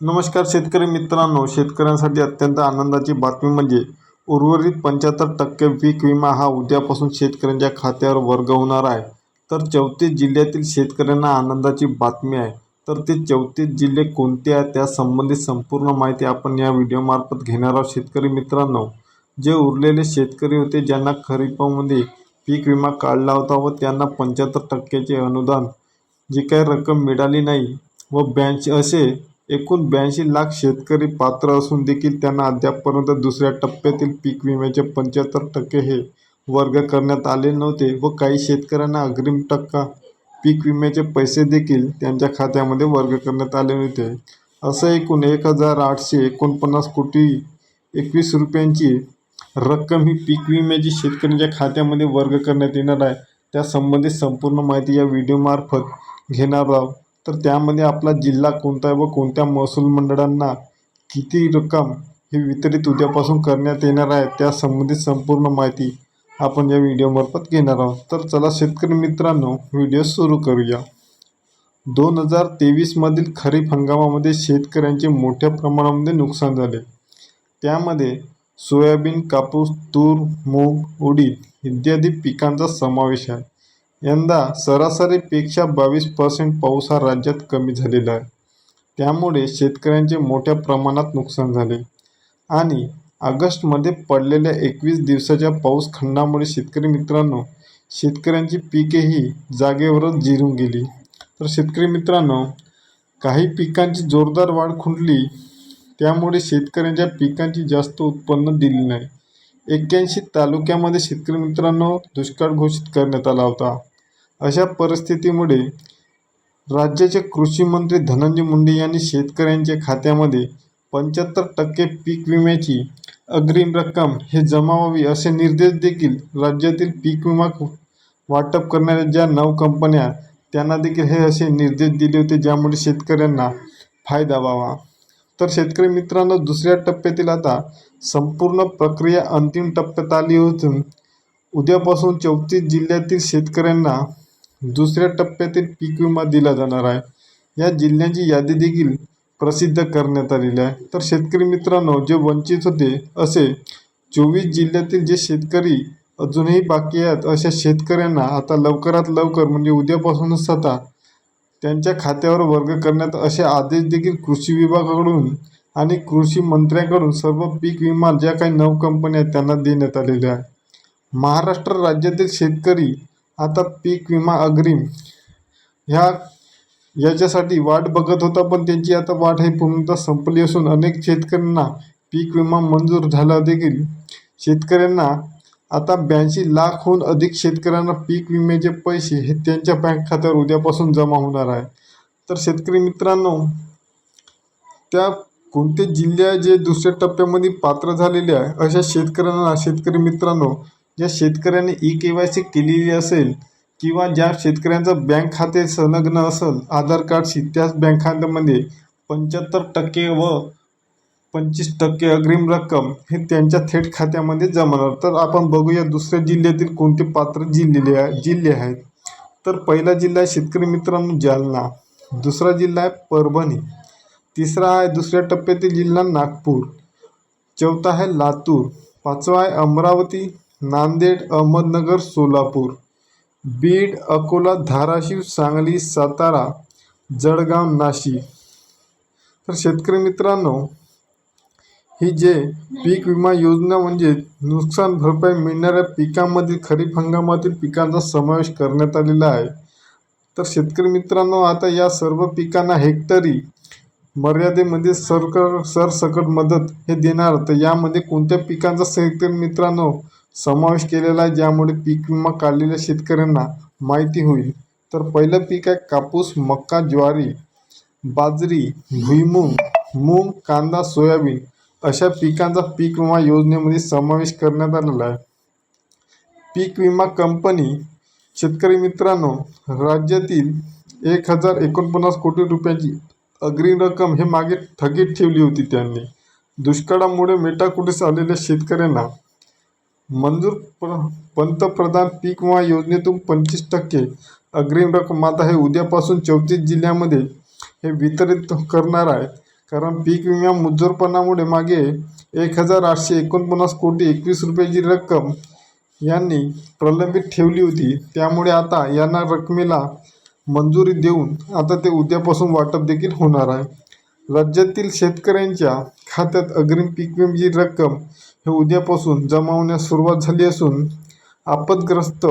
नमस्कार शेतकरी मित्रांनो. शेतकऱ्यांसाठी अत्यंत आनंदाची बातमी म्हणजे उर्वरित पंच्याहत्तर टक्के पीक विमा हा उद्यापासून शेतकऱ्यांच्या खात्यावर वर्ग होणार आहे. तर चौतीस जिल्ह्यातील शेतकऱ्यांना आनंदाची बातमी आहे. तर ते चौतीस जिल्हे कोणते आहेत त्यासंबंधित संपूर्ण माहिती आपण या व्हिडिओमार्फत घेणार आहोत शेतकरी मित्रांनो. जे उरलेले शेतकरी होते ज्यांना खरीपामध्ये पीक विमा काढला होता व त्यांना पंच्याहत्तर टक्क्याचे अनुदान जी काही रक्कम मिळाली नाही व ब्याऐंशी असे एकूण ब्याऐंशी लाख शेतकरी पात्र असून देखील त्यांना अद्यापपर्यंत दुसऱ्या टप्प्यातील पीक विम्याचे पंच्याहत्तर टक्के हे वर्ग करण्यात आले नव्हते व काही शेतकऱ्यांना अग्रिम टक्का पीक विम्याचे पैसे देखील त्यांच्या खात्यामध्ये वर्ग करण्यात आले नव्हते. असं एकूण एक हजार आठशे एकोणपन्नास कोटी एकवीस रुपयांची रक्कम ही पीक विम्याची शेतकऱ्यांच्या खात्यामध्ये वर्ग करण्यात येणार आहे. त्यासंबंधित संपूर्ण माहिती या व्हिडिओमार्फत घेणार आहोत. तर त्यामध्ये आपला जिल्हा कोणता आहे व कोणत्या महसूल मंडळांना किती रक्कम हे वितरित उद्यापासून करण्यात येणार आहे त्या संबंधित संपूर्ण माहिती आपण या व्हिडिओमार्फत घेणार आहोत. तर चला शेतकरी मित्रांनो व्हिडिओ सुरू करूया. दोन हजार तेवीसमधील खरीप हंगामामध्ये शेतकऱ्यांचे मोठ्या प्रमाणामध्ये नुकसान झाले. त्यामध्ये सोयाबीन कापूस तूर मूग उडीद इत्यादी पिकांचा समावेश आहे. यंदा सरासरीपेक्षा बावीस पर्सेंट पाऊस हा राज्यात कमी झालेला आहे. त्यामुळे शेतकऱ्यांचे मोठ्या प्रमाणात नुकसान झाले. आणि ऑगस्टमध्ये पडलेल्या एकवीस दिवसाच्या पाऊस खंडामुळे शेतकरी मित्रांनो शेतकऱ्यांची पिकेही जागेवरच जिरून गेली. तर शेतकरी मित्रांनो काही पिकांची जोरदार वाढ खुंटली त्यामुळे शेतकऱ्यांच्या पिकांची जास्त उत्पन्न दिली नाही. एक्क्याऐंशी तालुक्यामध्ये शेतकरी मित्रांनो दुष्काळ घोषित करण्यात आला होता. अशा परिस्थितीमुळे राज्याचे कृषी मंत्री धनंजय मुंडे यांनी शेतकऱ्यांच्या खात्यामध्ये पंच्याहत्तर टक्के पीक विम्याची अग्रिम रक्कम हे जमावावी असे निर्देश देखील राज्यातील पीक विमा वाटप करणाऱ्या ज्या नऊ कंपन्या त्यांना देखील हे असे निर्देश दिले होते ज्यामुळे शेतकऱ्यांना फायदा व्हावा. तर शेतकरी मित्रांनो दुसऱ्या टप्प्यातील आता संपूर्ण प्रक्रिया अंतिम टप्प्यात आली असून उद्यापासून चौतीस जिल्ह्यातील शेतकऱ्यांना दुसऱ्या टप्प्यातील पीक विमा दिला जाणार आहे. या जिल्ह्यांची यादी देखील प्रसिद्ध करण्यात आलेली आहे. तर शेतकरी मित्रांनो जे वंचित होते असे चोवीस जिल्ह्यातील जे शेतकरी अजूनही बाकी आहेत अशा शेतकऱ्यांना आता लवकरात लवकर म्हणजे उद्यापासूनच आता त्यांच्या खात्यावर वर्ग करण्यात असे आदेश देखील कृषी विभागाकडून आणि कृषी मंत्र्यांकडून सर्व पीक विमा ज्या काही नऊ कंपन्या आहेत त्यांना देण्यात आलेल्या आहे महाराष्ट्र राज्यातील शेतकरी आता पीक विमा अग्रिम ह्या याच्यासाठी वाट बघत होता पण त्यांची आता वाट ही पूर्णतः संपली असून अनेक शेतकऱ्यांना पीक विमा मंजूर झाला देखील. शेतकऱ्यांना आता ब्याऐंशी लाखहून अधिक शेतकऱ्यांना पीक विम्याचे पैसे हे त्यांच्या बँक खात्यावर उद्यापासून जमा होणार आहे. तर शेतकरी मित्रांनो त्या कोणते जिल्हे आहे जे दुसऱ्या टप्प्यामध्ये पात्र झालेले आहे अशा शेतकऱ्यांना शेतकरी मित्रांनो ज्या शेतकऱ्यांनी ई के वाय सी केलेली असेल किंवा ज्या शेतकऱ्यांचं बँक खाते संलग्न असेल आधार कार्डशी त्याच बँक खात्यामध्ये पंच्याहत्तर टक्के व पंचवीस टक्के अग्रिम रक्कम हे त्यांच्या थेट खात्यामध्ये जमा होणार तर आपण बघूया दुसऱ्या जिल्ह्यातील कोणते पात्र जिल्हे आहे जिल्हे आहेत. तर पहिला जिल्हा आहे शेतकरी मित्रांनो जालना. दुसरा जिल्हा आहे परभणी. तिसरा आहे दुसऱ्या टप्प्यातील जिल्हा नागपूर. चौथा आहे लातूर. पाचवा आहे अमरावती. नांदेड अहमदनगर सोलापूर. बीड अकोला धाराशिव सांगली सातारा जळगाव नाशिक. तर शेतकरी मित्रांनो ही जे पीक विमा योजना म्हणजे नुकसान भरपाई मिळणाऱ्या पिकांमधील खरीप हंगामातील पिकांचा समावेश करण्यात आलेला आहे. तर शेतकरी मित्रांनो आता या सर्व पिकांना हेक्टरी मर्यादेमध्ये सरकार सरसकट मदत हे देणार. तर यामध्ये कोणत्या पिकांचा शेतकरी मित्रांनो समावेश केलेला आहे? ज्यामुळे पीक विमा काढलेल्या शेतकऱ्यांना माहिती होईल. तर पहिलं पीक आहे कापूस मक्का ज्वारी बाजरी भुईमूग मूग कांदा सोयाबीन अशा पिकांचा पीक विमा योजनेमध्ये समावेश करण्यात आलेला आहे. पीक विमा कंपनी शेतकरी मित्रांनो राज्यातील एक हजार एकोणपन्नास कोटी रुपयांची अग्रिम रक्कम हे मागे थकीत ठेवली होती त्यांनी. दुष्काळामुळे मेटाकुटीस आलेल्या शेतकऱ्यांना मंजूर प्र पंतप्रधान पीक विमा योजनेतून पंचवीस टक्के अग्रिम रक्कम आता हे उद्यापासून चौतीस जिल्ह्यामध्ये हे वितरित करणार आहे कारण पीक विमा मुजोरपणामुळे मागे एक हजार आठशे एकोणपन्नास कोटी एकवीस रुपयाची रक्कम यांनी प्रलंबित ठेवली होती. त्यामुळे आता यांना रकमेला मंजुरी देऊन आता ते उद्यापासून वाटप देखील होणार आहे. राज्यातील शेतकऱ्यांच्या खात्यात अग्रिम पीक विम्याची रक्कम हे उद्यापासून जमा होण्यास सुरुवात झाली असून आपदग्रस्त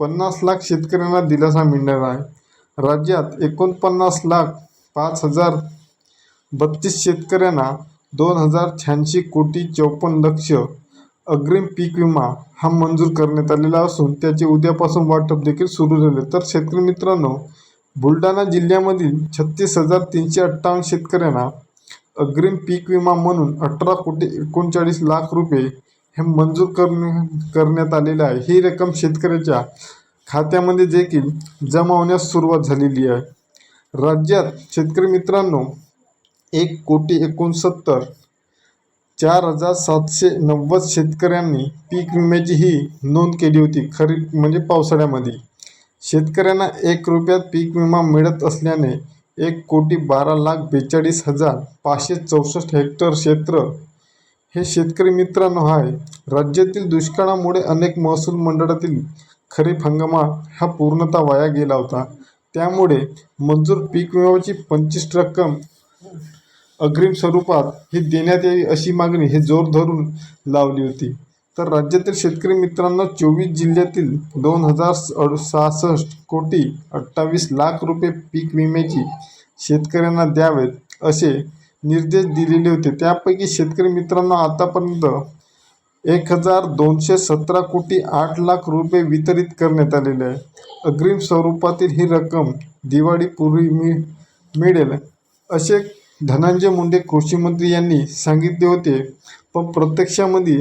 पन्नास लाख शेतकऱ्यांना दिलासा मिळणार आहे. राज्यात एकोणपन्नास लाख पाच हजार बत्तीस शेतकऱ्यांना दोन हजार शहाऐंशी कोटी चौपन्न लक्ष अग्रिम पीक विमा हा मंजूर करण्यात आलेला असून त्याचे उद्यापासून वाटप देखील सुरू झाले. तर शेतकरी मित्रांनो बुलढाणा जिल्ह्यामधील छत्तीस हजार तीनशे अठ्ठावन्न शेतकऱ्यांना अग्रिम पीक विमा म्हणून अठरा कोटी एकोणचाळीस लाख रुपये हे मंजूर करणे करण्यात आलेले आहे. ही रक्कम शेतकऱ्याच्या खात्यामध्ये देखील जमा होण्यास सुरुवात झालेली आहे. राज्यात शेतकरी मित्रांनो एक कोटी एकोणसत्तर चार हजार सातशे नव्वद शेतकऱ्यांनी पीक विम्याची ही नोंद केली होती. खरीप म्हणजे पावसाळ्यामध्ये. शेतकऱ्यांना एक रुपयात पीक विमा मिळत असल्याने एक कोटी बारा लाख बेचाळीस हजार पाचशे चौसष्ट हेक्टर क्षेत्र हे शेतकरी मित्रांनो आहे. राज्यातील दुष्काळामुळे अनेक महसूल मंडळातील खरीप हंगामा हा पूर्णतः वाया गेला होता. त्यामुळे मंजूर पीक विम्याची पंचवीस रक्कम अग्रिम स्वरूपात ही देण्यात यावी अशी मागणी हे जोर धरून लावली होती. तर राज्यातील शेतकरी मित्रांनो चोवीस जिल्ह्यातील दोन हजार अडु सहासष्ट कोटी अठ्ठावीस लाख रुपये पीक विम्याची शेतकऱ्यांना द्यावेत असे निर्देश दिलेले होते. त्यापैकी शेतकरी मित्रांनो आतापर्यंत एक हजार दोनशे सतरा कोटी आठ लाख रुपये वितरित करण्यात आलेले आहे. अग्रिम स्वरूपातील ही रक्कम दिवाळीपूर्वी मिळ मिळेल असे धनंजय मुंडे कृषीमंत्री यांनी सांगितले होते पण प्रत्यक्षामध्ये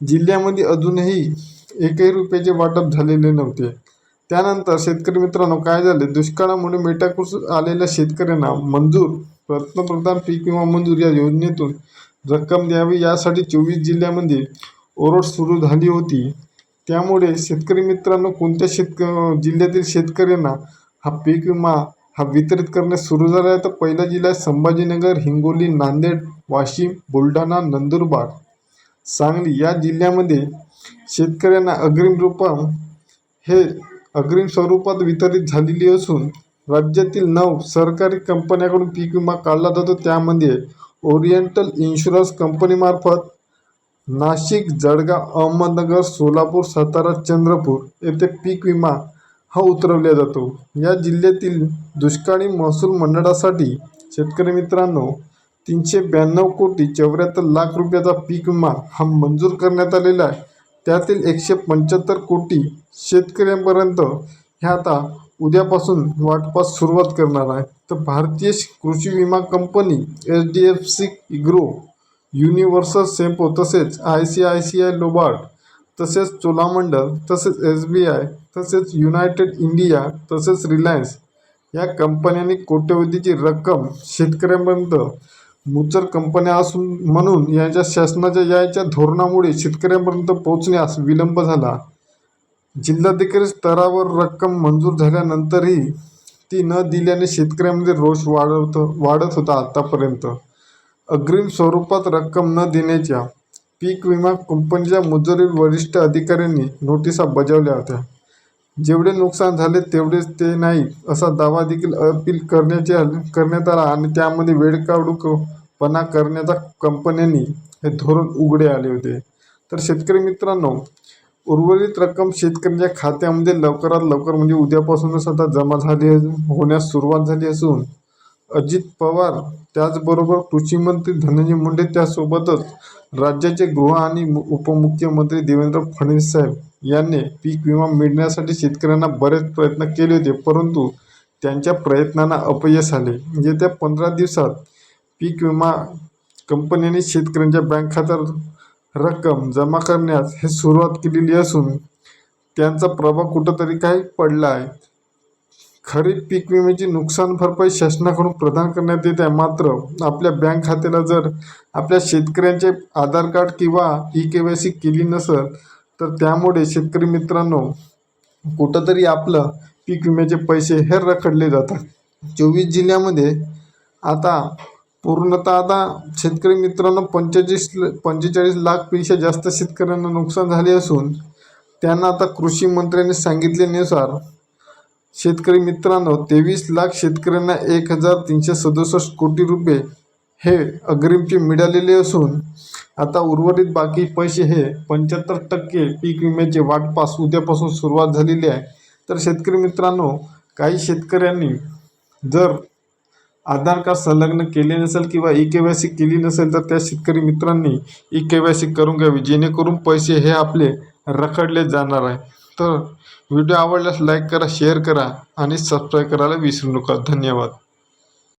जिल्ह्यामध्ये अजूनही एकही रुपयाचे वाटप झालेले नव्हते. त्यानंतर शेतकरी मित्रांनो काय झाले? दुष्काळामुळे मेटाकूस आलेल्या शेतकऱ्यांना मंजूर रत्नप्रधान पीक विमा मंजूर या योजनेतून रक्कम द्यावी यासाठी चोवीस जिल्ह्यामध्ये ओरड सुरू झाली होती. त्यामुळे शेतकरी मित्रांनो कोणत्या शेतक जिल्ह्यातील शेतकऱ्यांना हा पीक विमा हा वितरित करण्यास सुरू झाला आहे. तर पहिला जिल्हा आहे संभाजीनगर हिंगोली नांदेड वाशिम बुलढाणा नंदुरबार सांगली या जिल्ह्यामध्ये शेतकऱ्यांना अग्रिम रूपा हे अग्रिम स्वरूपात वितरित झालेली असून राज्यातील नऊ सरकारी कंपन्याकडून पीक विमा काढला जातो. त्यामध्ये ओरिएंटल इन्शुरन्स कंपनीमार्फत नाशिक जळगाव अहमदनगर सोलापूर सातारा चंद्रपूर येथे पीक विमा हा उतरवला जातो. या जिल्ह्यातील दुष्काळी महसूल मंडळासाठी शेतकरी मित्रांनो तीनशे ब्याण्णव कोटी चौऱ्याहत्तर लाख रुपयाचा पीक विमा हा मंजूर करण्यात आलेला आहे. त्यातील एकशे पंच्याहत्तर कोटी शेतकऱ्यांपर्यंत हे आता उद्यापासून वाटपास सुरुवात करणार आहे. तर भारतीय कृषी विमा company H D F C इग्रो Universal Sompo तसेच I C I C I Lombard तसेच चोलामंडल तसेच एस बी आय तसेच युनायटेड इंडिया तसेच रिलायन्स या कंपन्यांनी कोट्यवधीची रक्कम शेतकऱ्यांपर्यंत मुचर कंपन्या असून म्हणून यांच्या शासनाच्या याच्या धोरणामुळे शेतकऱ्यांपर्यंत पोहोचण्यास विलंब झाला. जिल्हाधिकारी स्तरावर रक्कम मंजूर झाल्यानंतरही ती न दिल्याने शेतकऱ्यांमध्ये रोष वाढवत वाढत होता आतापर्यंत. अग्रिम स्वरूपात रक्कम न देण्याच्या पीक विमा कंपनीच्या मुजोरी वरिष्ठ अधिकाऱ्यांनी नोटिसा बजावल्या होत्या. जेवढे नुकसान झाले तेवढेच ते नाही असा दावा देखील अपील करण्याचे करण्यात आला आणि त्यामध्ये वेळकाढूपणा करण्याचा कंपन्यांनी हे धोरण उघडे आले होते. तर शेतकरी मित्रांनो उर्वरित रक्कम शेतकऱ्यांच्या खात्यामध्ये लवकरात लवकर म्हणजे उद्यापासूनच आता जमा झाली होण्यास सुरुवात झाली असून अजित पवार त्याचबरोबर कृषीमंत्री धनंजय मुंडे त्यासोबतच राज्याचे गृह आणि मु- उपमुख्यमंत्री देवेंद्र फडणवीस साहेब यांनी पीक विमा मिळण्यासाठी शेतकऱ्यांना बरेच प्रयत्न केले होते परंतु त्यांच्या प्रयत्नांना अपयश आले. येत्या पंधरा दिवसात पीक विमा कंपन्यांनी शेतकऱ्यांच्या बँक खात्यात रक्कम जमा करण्यास हे सुरुवात केलेली असून त्यांचा प्रभाव कुठंतरी काही पडला आहे. खरीप पीक विम्याची नुकसान भरपाई शासनाकडून प्रदान करण्यात येत आहे. मात्र आपल्या बँक खात्याला जर आपल्या शेतकऱ्यांचे आधार कार्ड किंवा ई के वाय सी केली नसेल तर त्यामुळे शेतकरी मित्रांनो कुठंतरी आपलं पीक विम्याचे पैसे हे रखडले जातात. चोवीस जिल्ह्यामध्ये आता पूर्णतः आता शेतकरी मित्रांनो पंचेचाळीस पंचेचाळीस लाखपेक्षा जास्त शेतकऱ्यांना नुकसान झाले असून त्यांना आता कृषी मंत्र्यांनी सांगितल्यानुसार शेतकरी मित्रांनो तेवीस लाख शेतकऱ्यांना एक हजार तीनशे सदुसष्ट कोटी रुपये हे अग्रिमचे मिळालेले असून आता उर्वरित बाकी पैसे हे पंच्याहत्तर टक्के पीक विम्याचे वाटपास उद्यापासून सुरुवात झालेली आहे. तर शेतकरी मित्रांनो काही शेतकऱ्यांनी जर आधार कार्ड संलग्न केले नसेल किंवा ई के वाय सी केली नसेल तर त्या शेतकरी मित्रांनी ई के वाय सी करून घ्यावी जेणेकरून पैसे हे आपले रखडले जाणार आहे. तर व्हिडिओ आवडल्यास लाईक करा शेअर करा आणि सबस्क्राईब करायला विसरू नका. धन्यवाद.